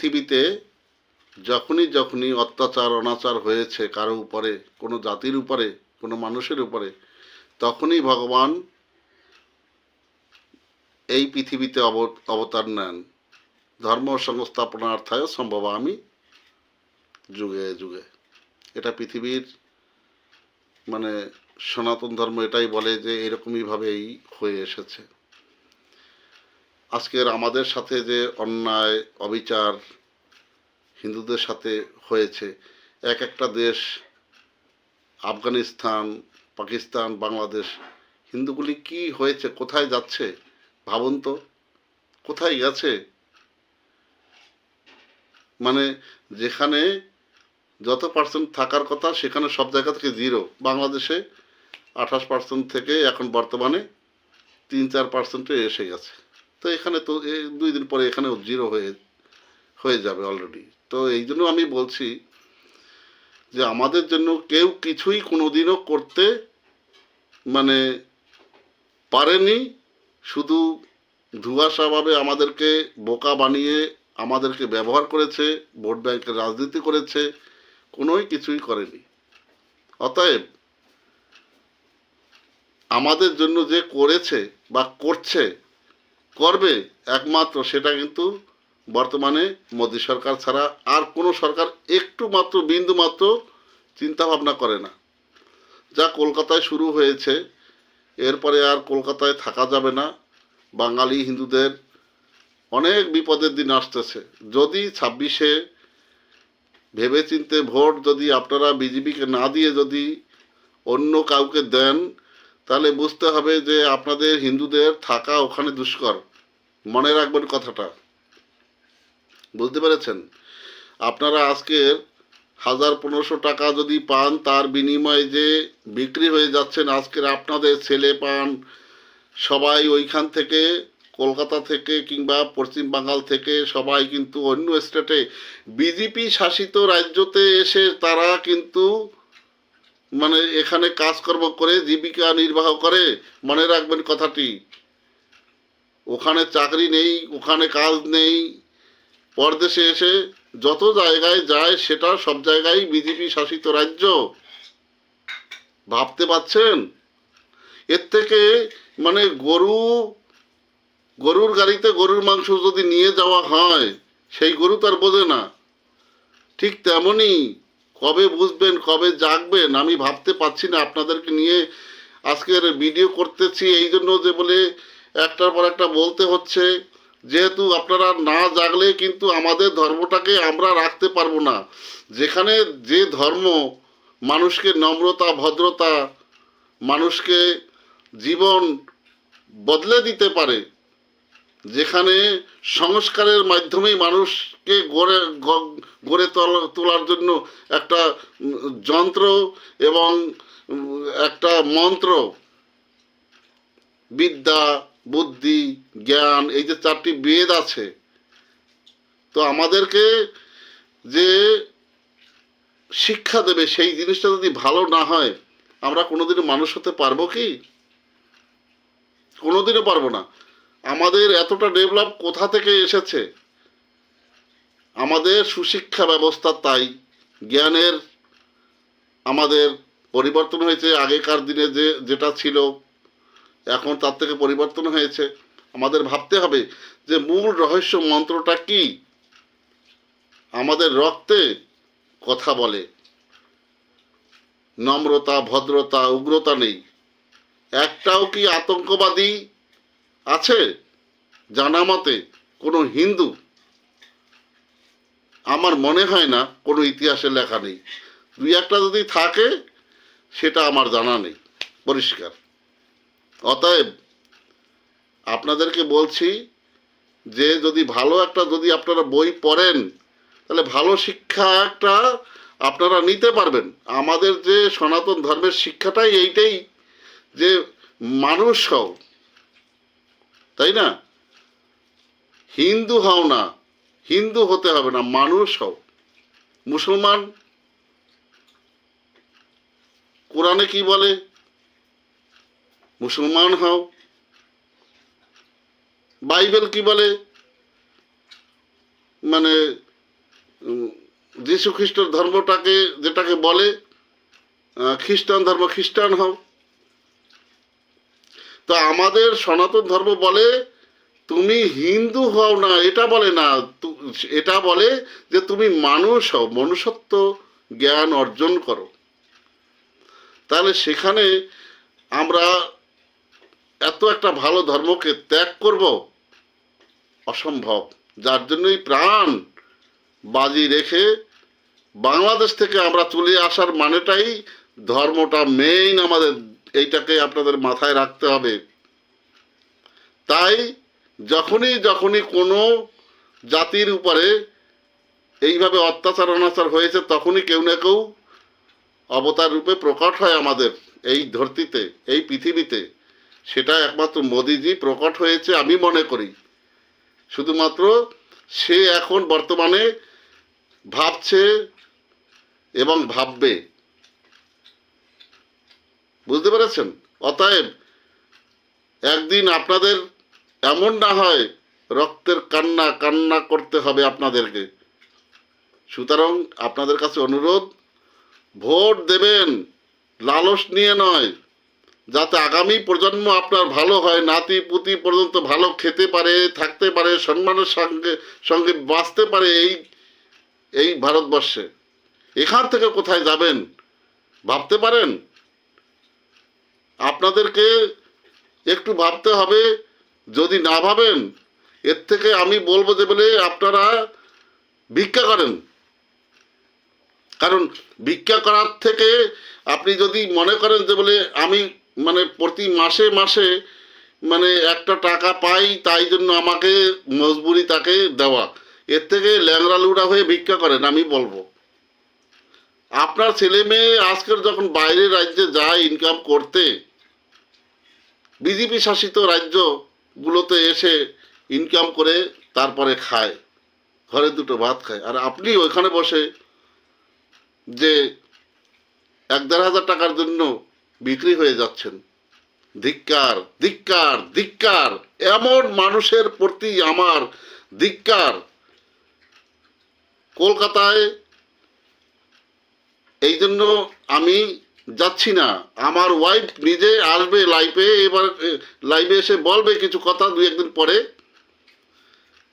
পৃথিবীতে যখনই যখনই অত্যাচার, অনাচার হয়েছে কারও উপরে, কোনো জাতির উপরে, কোনো মানুষের উপরে, তখনই ভগবান এই পৃথিবীতে অব- অবতার নেন। ধর্ম সংস্থাপনার্থায় সম্ভব, আমি যুগে যুগে। এটা পৃথিবীর মানে সনাতন ধর্ম এটাই বলে যে এরকমইভাবেই হয়ে এসেছে। আজকের আমাদের সাথে যে অন্যায়, অবিচার হিন্দুদের সাথে হয়েছে। এক একটা দেশ, আফগানিস্তান, পাকিস্তান, বাংলাদেশ, হিন্দুগুলি কি হয়েছে, কোথায় যাচ্ছে, ভাবুন তো, কোথায় গেছে? মানে যেখানে যত পার্সেন্ট থাকার কথা, সেখানে সব জায়গা থেকে জিরো বাংলাদেশে আঠাশ পার্সেন্ট থেকে এখন বর্তমানে তিন চার পার্সেন্টে এসে গেছে। তো এখানে তো দুই দিন পরে এখানেও জিরো হয়ে হয়ে যাবে অলরেডি তো এই জন্য আমি বলছি যে আমাদের জন্য কেউ কিছুই কোনোদিনও করতে মানে পারেনি, শুধু ধুয়াশাভাবে আমাদেরকে বোকা বানিয়ে আমাদেরকে ব্যবহার করেছে, ভোট ব্যাংকের রাজনীতি করেছে, কোনোই কিছুই করেনি। অতএব আমাদের জন্য যে করেছে বা করছে, করবে একমাত্র সেটা কিন্তু বর্তমানে মোদী সরকার ছাড়া আর কোনো সরকার একটু মাত্র, বিন্দু মাত্র চিন্তা ভাবনা করে না। যা কলকাতায় শুরু হয়েছে, এরপরে আর কলকাতায় থাকা যাবে না। বাঙালি হিন্দুদের অনেক বিপদের দিন আসতেছে। যদি ছাব্বিশে ভেবেচিন্তে ভোট যদি আপনারা বিজেপিকে না দিয়ে যদি অন্য কাউকে দেন, তাহলে বুঝতে হবে যে আপনাদের হিন্দুদের থাকা ওখানে দুষ্কর। মনে রাখবেন কথাটা। বুঝতে পেরেছেন? আপনারা আজকের হাজার পনেরোশো টাকা যদি পান, তার বিনিময়ে যে বিক্রি হয়ে যাচ্ছেন, আজকের আপনাদের ছেলে পান, সবাই ওইখান থেকে, কলকাতা থেকে কিংবা পশ্চিম বাঙ্গাল থেকে, সবাই কিন্তু অন্য স্টেটে বিজেপি শাসিত রাজ্যতে এসে তারা কিন্তু মানে এখানে কাজকর্ম করে, জীবিকা নির্বাহ করে। মনে রাখবেন কথাটি, ওখানে চাকরি নেই, ওখানে কাজ নেই পরদেশে এসে যত জায়গায় যায়, সেটা সব জায়গায় বিজেপি শাসিত রাজ্য। ভাবতে পাচ্ছেন? এর থেকে মানে গরু, গরুর গাড়িতে গরুর মাংস যদি নিয়ে যাওয়া হয়, সেই গরু তার বোঝে না। ঠিক তেমনই কবে বুঝবেন, কবে জাগবেন, আমি ভাবতে পারছি না। আপনাদেরকে নিয়ে আজকের ভিডিও করতেছি, এই জন্য যে বলে একটার পর একটা বলতে হচ্ছে। যেহেতু আপনারা না জাগলে কিন্তু আমাদের ধর্মটাকে আমরা রাখতে পারব না। যেখানে যে ধর্ম মানুষকে নম্রতা, ভদ্রতা, মানুষকে জীবন বদলে দিতে পারে, যেখানে সংস্কারের মাধ্যমেই মানুষকে গড়ে গড়ে তোলা- তোলার জন্য একটা যন্ত্র এবং একটা মন্ত্র, বিদ্যা বুদ্ধি, জ্ঞান, এই যে চারটি বেদ আছে। তো আমাদেরকে যে শিক্ষা দেবে, সেই জিনিসটা যদি ভালো না হয়, আমরা কোনোদিনও মানুষ হতে পারব কি? কোনোদিনও পারব না। আমাদের এতটা ডেভেলপ কোথা থেকে এসেছে? আমাদের সুশিক্ষা ব্যবস্থা তাই। জ্ঞানের আমাদের পরিবর্তন হয়েছে আগেকার দিনে যে, যেটা ছিল। এখন তার থেকে পরিবর্তন হয়েছে। আমাদের ভাবতে হবে যে মূল রহস্য মন্ত্রটা কি? আমাদের রক্তে কথা বলে। নম্রতা, ভদ্রতা, উগ্রতা নেই। একটাও কি আতঙ্কবাদী আছে? জানা মতে কোনো হিন্দু। আমার মনে হয় না কোনো ইতিহাসে লেখা নেই। দুই একটা যদি থাকে, সেটা আমার জানা নেই। পরিষ্কার। অতএব আপনাদেরকে বলছি যে যদি ভালো একটা যদি আপনারা বই পড়েন, তাহলে ভালো শিক্ষা একটা আপনারা নিতে পারবেন। আমাদের যে সনাতন ধর্মের শিক্ষাটাই এইটাই যে মানুষ হও, তাই না? হিন্দু হও না, হিন্দু হতে হবে না, মানুষ হও। মুসলমান, কোরআনে কি বলে? মুসলমান হও। বাইবেল কি বলে? মানে যীশু খ্রিস্টের ধর্মটাকে, যেটাকে বলে খ্রিস্টান ধর্ম, খ্রিস্টান হও। তো আমাদের সনাতন ধর্ম বলে, তুমি হিন্দু হও না, এটা বলে না। এটা বলে যে তুমি মানুষ হও, মনুষ্যত্ব, জ্ঞান অর্জন করো। তাহলে সেখানে আমরা এত একটা ভালো ধর্মকে ত্যাগ করব? অসম্ভব। যার জন্যই প্রাণ বাজি রেখে বাংলাদেশ থেকে আমরা চলে আসার মানেটাই ধর্মটা মেইন আমাদের, এইটাকে আপনাদের মাথায় রাখতে হবে। তাই যখনই যখনই কোনো জাতির উপরে এইভাবে অত্যাচার, অনাচার হয়েছে, তখনই কেউ না কেউ অবতার রূপে প্রকট হয় আমাদের এই ধরতিতে, এই পৃথিবীতে। সেটা একমাত্র মোদিজি প্রকট হয়েছে আমি মনে করি। শুধুমাত্র সে এখন বর্তমানে ভাবছে এবং ভাববে। বুঝতে পেরেছেন? অতএব একদিন আপনাদের এমন না হয় রক্তের কান্না কান্না করতে হবে আপনাদেরকে। সুতরাং আপনাদের কাছে অনুরোধ, ভোট দেবেন, লালস নিয়ে নয়। যাতে আগামী প্রজন্ম আপনার ভালো হয়, নাতি, পুতি পর্যন্ত ভালো খেতে পারে, থাকতে পারে, সম্মানের সঙ্গে সঙ্গে বাঁচতে পারে এই এই ভারতবর্ষে। এখান থেকে কোথায় যাবেন? ভাবতে পারেন? আপনাদেরকে একটু ভাবতে হবে, যদি না ভাবেন, এর থেকে আমি বলব যে বলে আপনারা ভিক্ষা করেন। কারণ ভিক্ষা করার থেকে আপনি যদি মনে করেন যে বলে আমি মানে প্রতি মাসে মাসে মানে একটা টাকা পাই, তাই জন্য আমাকে মজবুরি তাকে দেওয়া। এর থেকে ল্যাংরা লুড়া হয়ে ভিক্ষা করেন, আমি বলব। আপনার ছেলে মেয়ে আজকের যখন বাইরের রাজ্যে যায় ইনকাম করতে বিজেপি শাসিত রাজ্যগুলোতে এসে ইনকাম করে তারপরে খায়, ঘরে দুটো ভাত খায়। আর আপনি ওইখানে বসে যে এক দেড় হাজার টাকার জন্য বিক্রি হয়ে যাচ্ছেন। ধিক্কার ধিক্কার ধিক্কার। এমন মানুষের প্রতি আমার ধিক্কার। কলকাতায় এই জন্য আমি যাচ্ছি না। আমার ওয়াইফ নিজে আসবে লাইভে এবার লাইভে এসে বলবে কিছু কথা দুই একদিন পরে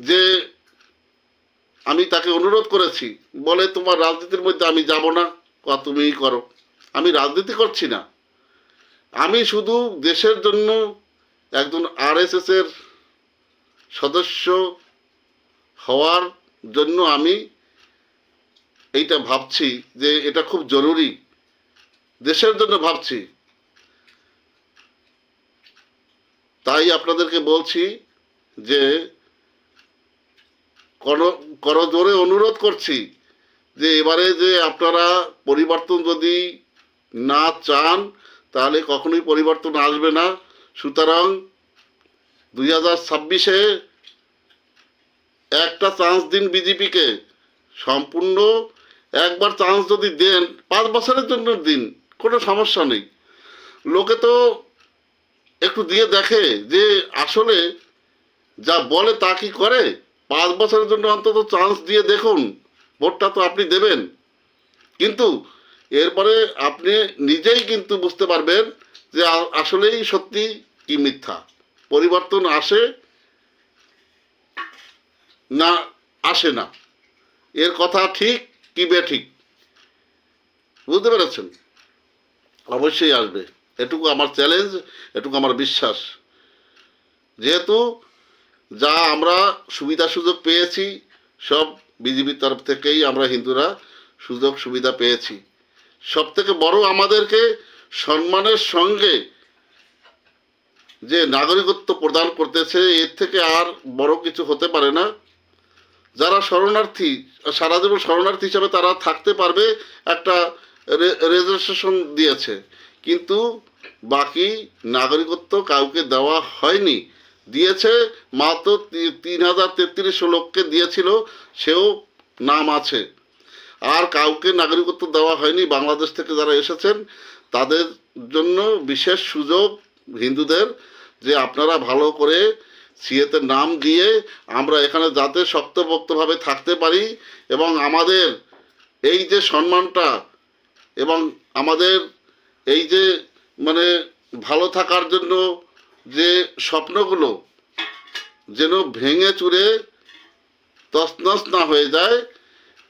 যে আমি তাকে অনুরোধ করেছি। বলে তোমার রাজনীতির মধ্যে আমি যাব না কা তুমিই করো। আমি রাজনীতি করছি না। আমি শুধু দেশের জন্য একজন আরএসএস এর সদস্য হওয়ার জন্য আমি এইটা ভাবছি যে এটা খুব জরুরি। দেশের জন্য ভাবছি। তাই আপনাদেরকে বলছি যে কর- করজোরে অনুরোধ করছি যে এবারে যে আপনারা পরিবর্তন যদি না চান তাহলে কখনোই পরিবর্তন আসবে না। সুতরাং দুই হাজার ছাব্বিশে একটা চান্স দিন বিজেপিকে। সম্পূর্ণ একবার চান্স যদি দেন, পাঁচ বছরের জন্য দিন, কোনো সমস্যা নেই। লোকে তো একটু দিয়ে দেখে যে আসলে যা বলে তা কি করে? পাঁচ বছরের জন্য অন্তত চান্স দিয়ে দেখুন, ভোটটা তো আপনি দেবেন। কিন্তু এরপরে আপনি নিজেই কিন্তু বুঝতে পারবেন যে আসলেই সত্যি কি মিথ্যা। পরিবর্তন আসে না আসে না। এর কথা ঠিক কি বে ঠিক বুঝতে পেরেছেন? অবশ্যই আসবে। এটুকু আমার চ্যালেঞ্জ এটুকু আমার বিশ্বাস। যেহেতু যা আমরা সুবিধা সুযোগ পেয়েছি, সব বিজেপির তরফ থেকেই আমরা হিন্দুরা সুযোগ সুবিধা পেয়েছি। সব থেকে বড় আমাদেরকে সম্মানের সঙ্গে যে নাগরিকত্ব প্রদান করতেছে, এর থেকে আর বড় কিছু হতে পারে না। যারা শরণার্থী, সারা জীবন শরণার্থী হিসাবে তারা থাকতে পারবে একটা রেজিস্ট্রেশন দিয়েছে। কিন্তু বাকি নাগরিকত্ব কাউকে দেওয়া হয়নি। দিয়েছে মাত্র তিন হাজার তেত্রিশ লোককে দিয়েছিল, সেও নাম আছে। আর কাউকে নাগরিকত্ব দেওয়া হয়নি। বাংলাদেশ থেকে যারা এসেছেন, তাদের জন্য বিশেষ সুযোগ হিন্দুদের যে আপনারা ভালো করে সিএতে নাম দিয়ে আমরা এখানে যাতে শক্তপোক্তভাবে থাকতে পারি এবং আমাদের এই যে সম্মানটা এবং আমাদের এই যে মানে ভালো থাকার জন্য যে স্বপ্নগুলো যেন ভেঙে চুরে তছনছ না হয়ে যায়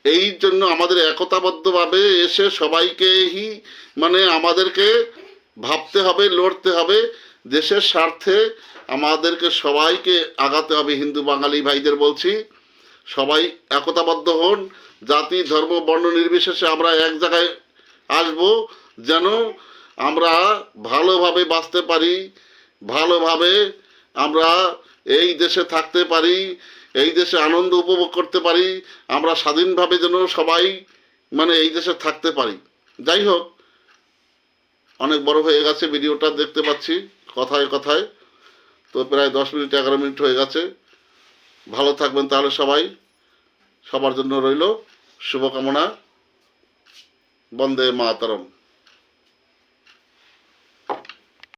এই জন্য আমাদের একতাবদ্ধভাবে এসে সবাইকেই মানে আমাদেরকে ভাবতে হবে, লড়তে হবে, দেশের স্বার্থে আমাদেরকে সবাইকে আগাতে হবে, হিন্দু বাঙালি ভাইদের বলছি। সবাই একতাবদ্ধ হন, জাতি, ধর্ম, বর্ণ নির্বিশেষে আমরা এক জায়গায় আসব, যেন আমরা ভালোভাবে বাঁচতে পারি, ভালোভাবে আমরা এই দেশে থাকতে পারি, এই দেশে আনন্দ উপভোগ করতে পারি, আমরা স্বাধীনভাবে যেন সবাই মানে এই দেশে থাকতে পারি। যাই হোক, অনেক বড় হয়ে গেছে ভিডিওটা, দেখতে পাচ্ছি কথায় কথায়। তো প্রায় দশ মিনিট, এগারো মিনিট হয়ে গেছে। ভালো থাকবেন তাহলে সবাই। সবার জন্য রইল শুভকামনা। বন্দে মাতরম।